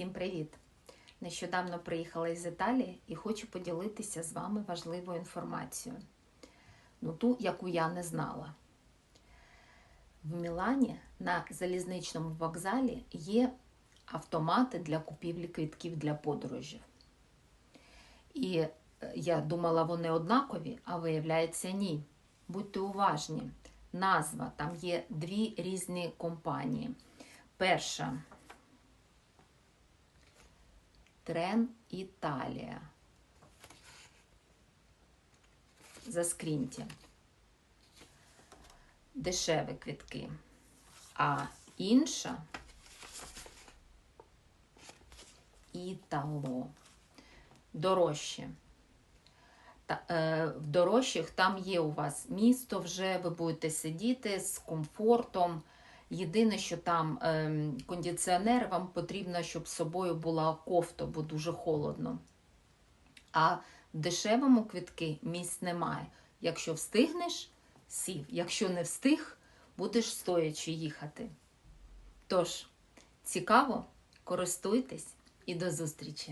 Всім привіт! Нещодавно приїхала із Італії і хочу поділитися з вами важливою інформацією. Ну, ту, яку я не знала. В Мілані на залізничному вокзалі є автомати для купівлі квитків для подорожів. І е, я думала, вони однакові, а виявляється, ні. Будьте уважні. Назва там є дві різні компанії. Перша Трен Італія. Заскріньте. Дешеві квітки. А інша Італо. Дорожче. Е, в дорожчих там є у вас місто вже, ви будете сидіти з комфортом. Єдине, що там е, кондиціонер, вам потрібно, щоб з собою була кофта, бо дуже холодно. А в дешевому квитки місць немає. Якщо встигнеш, сів. Якщо не встиг, будеш стоячи їхати. Тож, цікаво, користуйтесь і до зустрічі!